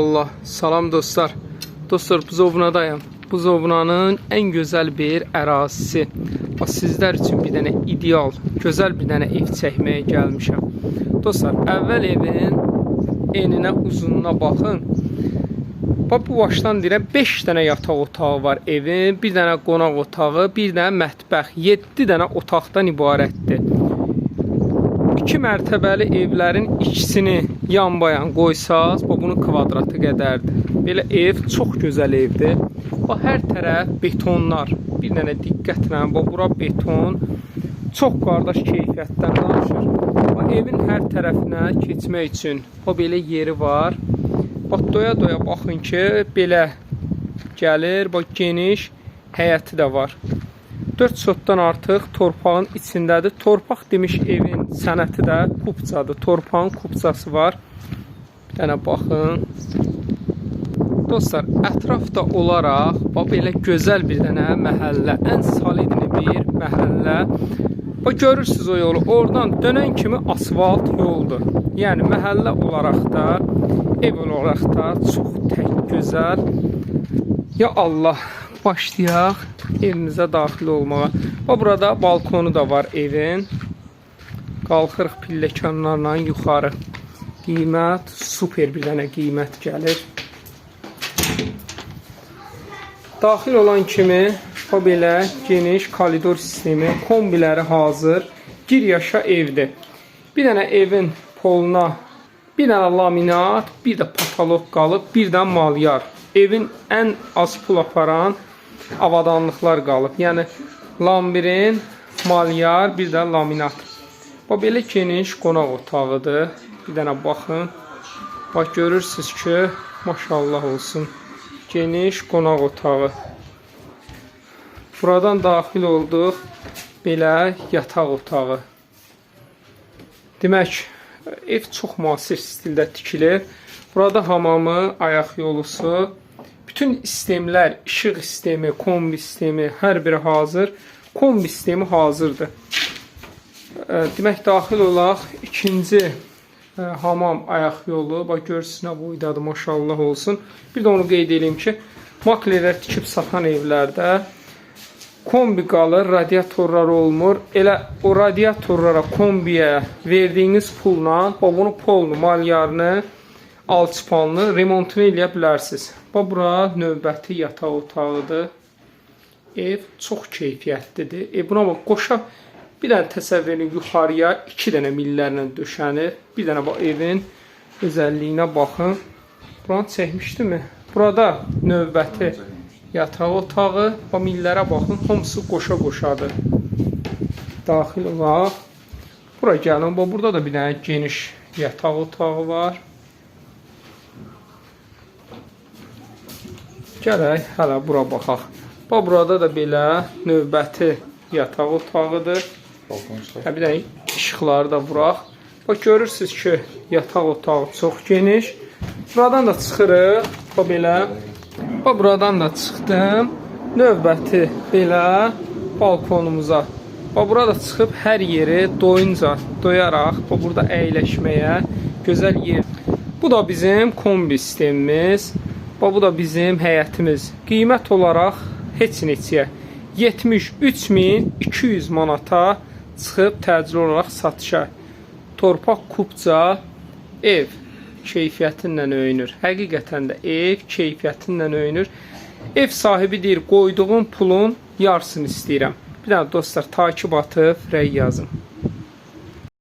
Allah, salam dostlar. Dostlar, Buzovnadayım. Buzovnanın en güzel bir ərazisi. Bax, sizlər üçün bir dənə ideal, gözəl bir dənə ev çəkməyə gəlmişəm. Dostlar, əvvəl evin eninə, uzununa baxın. Bax, bu başdan deyirəm 5 dənə yataq otağı var evin, bir dənə qonaq otağı, bir dənə mətbəx, 7 dənə otaqdan ibarətdir. İki mərtəbəli evlərin ikisini yan-bayan qoysaz, bu bunun kvadratı qədərdir. Belə ev çox gözəl evdir. Bax hər tərəf betonlar. Bir dənə diqqətlə, bax bura beton. Çox qardaş keyfiyyətdən danışır. Bax evin hər tərəfinə keçmək üçün o belə yeri var. Bax doya-doya baxın ki, belə gəlir. Bax geniş həyəti də var. 4 sotdan artıq torpağın içindədir. Torpaq demiş evin sənəti də kupcadır. Torpağın kupcası var. Bir dənə baxın. Dostlar, ətrafda olaraq bax belə gözəl bir dənə məhəllə, ən solidli bir məhəllə. Bax görürsüz o yolu. Oradan dönən kimi asfalt yoldur. Yəni məhəllə olaraq da, ev olaraq da çox tək gözəl. Ya Allah, başlayaq evimizə daxil olmağa. Bax burada balkonu da var evin. Qalxırıq pilləkənlərlə yuxarı. Qiymət super bir dənə qiymət gəlir. Daxil olan kimi o belə geniş koridor sistemi, kombiləri hazır, gir yaşa evdir. Bir dənə evin poluna bir dənə laminat, bir də patolog qalıb, bir də malyar. Evin ən az pul aparan avadanlıqlar qalıb. Yəni lambirin, malyar, bir də laminat. Bu belə geniş qonaq otağıdır. Bir dənə baxın. Bax görürsüz ki, maşallah olsun. Geniş qonaq otağı. Buradan daxil olduq. Belə yataq otağı. Demək, ev çox müasir stildə tikilir. Burada hamamı, ayaq yolusu, bütün sistemlər, işıq sistemi, kombi sistemi, hər biri hazır. Kombi sistemi hazırdır. Demək, daxil olaq ikinci hamam ayaq yolu. Bax görürsünüz boydadır, maşallah olsun. Bir də onu qeyd edeyim ki, maklerlər tikib satan evlərdə kombi qalır, radiatorlar olmur. Elə o radiatorlara, kombiyə verdiyiniz pulla, bunu polnu, malyarını, alçıpanlı remontunu eləyə bilərsiniz. Bax bura növbəti yataq otağıdır. Ev çox keyfiyyətlidir. E buna bax qoşa bir dənə təsəvvür edin yuxarıya 2 dənə millərlə döşənir. Bir dənə bax evin özəlliyinə baxın. Buranı çəkmişdimi? Burada növbəti yataq otağı, bax millərə baxın, hamısı qoşa-qoşadır. Daxil olaq. Bura gəlin, bax burada da bir dənə geniş yataq otağı var. Gələk hələ bura baxaq. Bax burada da belə növbəti yataq otağıdır. Hə bir dənə işıqları da vuraq. Bax görürsüz ki, yataq otağı çox geniş. Buradan da çıxırıq. Bax belə. Bax buradan da çıxdım. Növbəti belə balkonumuza. Bax burada çıxıb hər yeri doyunca doyaraq bax burada əyləşməyə gözəl yer. Bu da bizim kombi sistemimiz. Bax bu da bizim həyətimiz. Qiymət olaraq heç neçəyə 73200 manata çıxıb təcili olaraq satışa. Torpaq kubca ev keyfiyyətinlə öyünür. Həqiqətən də ev keyfiyyətinlə öyünür. Ev sahibi deyir, qoyduğum pulun yarısını istəyirəm. Bir dənə dostlar takib atıb rəy yazın.